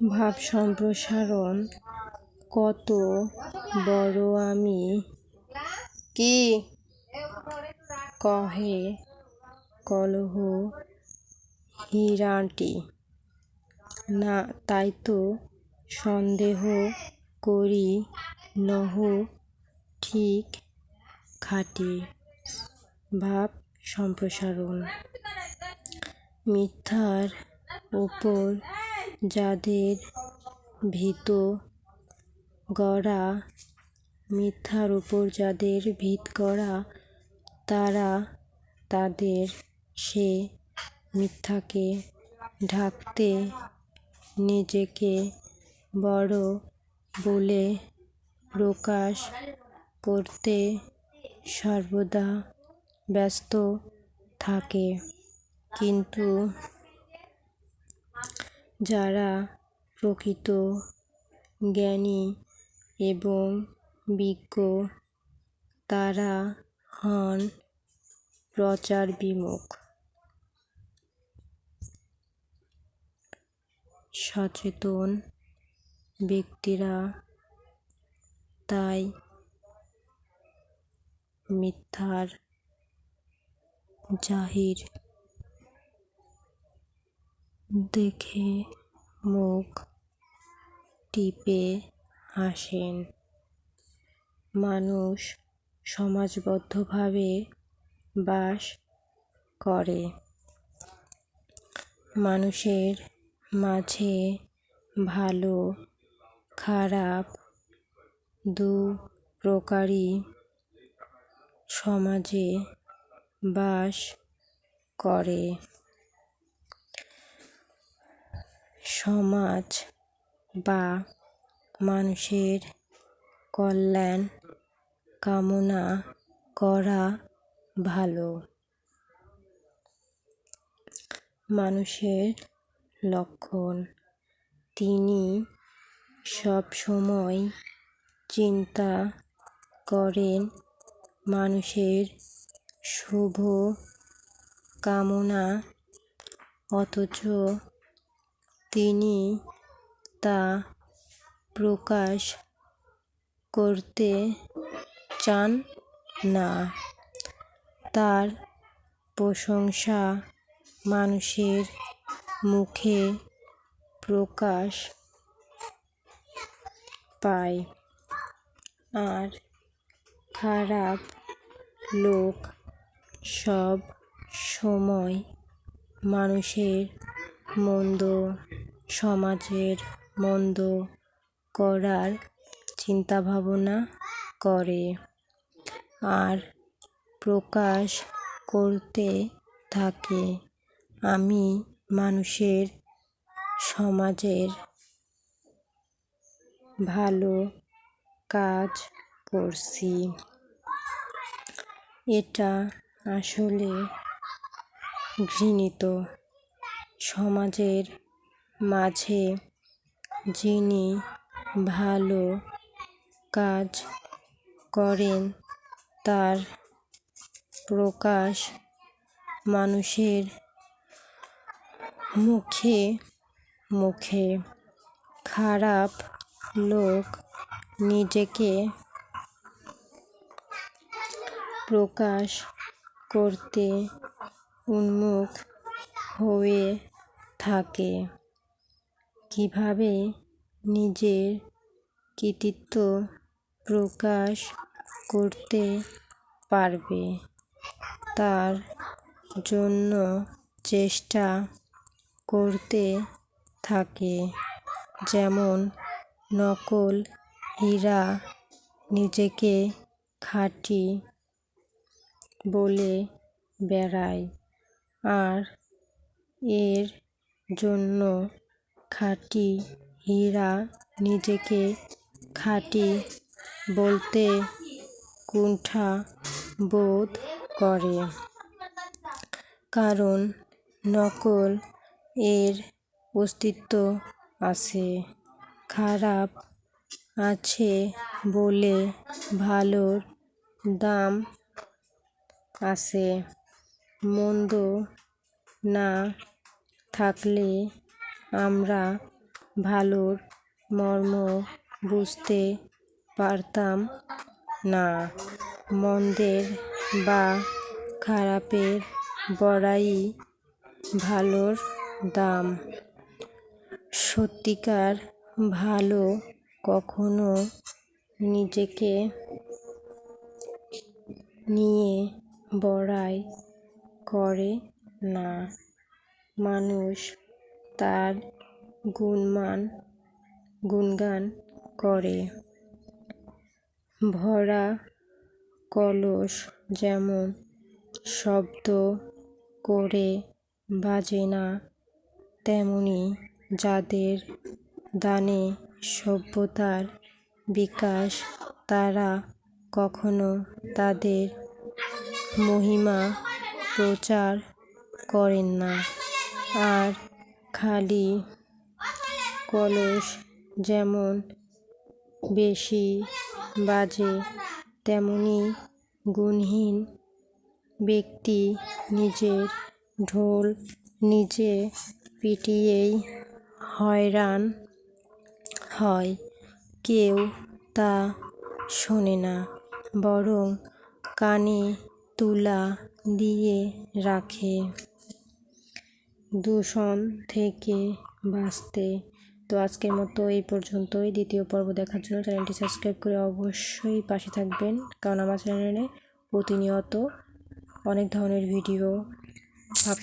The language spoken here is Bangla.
ভাব সম্প্রসারণ কত বড় আমি? কি কহে কলহ হীরাটি না, তাই তো সন্দেহ করি নহ ঠিক খাঁটি ভাব সম্প্রসারণ। মিথ্যার ওপর যাদের ভীত গড়া, মিথ্যার উপর যাদের ভিত গড়া, তারা তাদের সে মিথ্যাকে ঢাকতে নিজেকে বড় বলে প্রকাশ করতে সর্বদা ব্যস্ত থাকে। কিন্তু যারা প্রকৃত জ্ঞানী এবং বিজ্ঞ তারা হন প্রচার বিমুখ সচেতন ব্যক্তিরা তাই মিথ্যার জাহির দেখে মুখ টিপে হাসেন। মানুষ সমাজবদ্ধভাবে বাস করে। মানুষের মাঝে ভালো, খারাপ দু প্রকারই সমাজে বাস করে। সমাজ বা মানুষের কল্যাণ কামনা করা ভালো। মানুষের লক্ষণ। তিনি সব সময় চিন্তা করেন মানুষের শুভ কামনা, অথচ তিনি তা প্রকাশ করতে চান না। তার প্রশংসা মানুষের মুখে প্রকাশ পায়। আর খারাপ লোক সব সময় মানুষের মন্দ, সমাজের মন্দ করার চিন্তাভাবনা করে। আর প্রকাশ করতে থাকে। আমি মানুষের, সমাজের ভালো কাজ করছি। এটা আসলে ঘৃণিত। সমাজের মাঝে যিনি ভালো কাজ করেন, তার প্রকাশ মানুষের মুখে মুখে। খারাপ লোক নিজেকে প্রকাশ করতে উন্মুখ হয়ে থাকে। কীভাবে নিজের কৃতিত্ব প্রকাশ করতে পারবে তার জন্য চেষ্টা করতে থাকে। যেমন, নকল হীরা নিজেকে খাঁটি বলে বেড়ায়। আর এর জন্য খাঁটি হীরা নিজেকে খাঁটি বলতে কুণ্ঠা বোধ করে। কারণ নকল এর অস্তিত্ব আছে। খারাপ আছে বলে ভালোর দাম আছে। মন্দ না থাকলে আমরা ভালোর মর্ম বুঝতে পারতাম না। মন্দের বা খারাপের বড়াই ভালোর দাম। সত্যিকার ভালো কখনো নিজেকে নিয়ে বড়াই করে না। মানুষ তার গুণমান, গুণগান করে। ভরা কলস যেমন শব্দ করে বাজে না, তেমনি যাদের দানে সভ্যতার বিকাশ, তারা কখনো তাদের মহিমা প্রচার করেন না। আর খালি কলস যেমন বেশি বাজে, তেমনি গুণহীন ব্যক্তি নিজের ঢোল নিজে পিটিয়েই হয়রান হয়। কেউ তা শোনে না, বরং কানে তুলা দিয়ে রাখে। দূষণ থেকে বাঁচতে। তো আজকের মতো এই পর্যন্তই। দ্বিতীয় পর্ব দেখার জন্য চ্যানেলটি সাবস্ক্রাইব করে অবশ্যই পাশে থাকবেন, কারণ আমার চ্যানেলে প্রতিনিয়ত অনেক ধরনের ভিডিও সব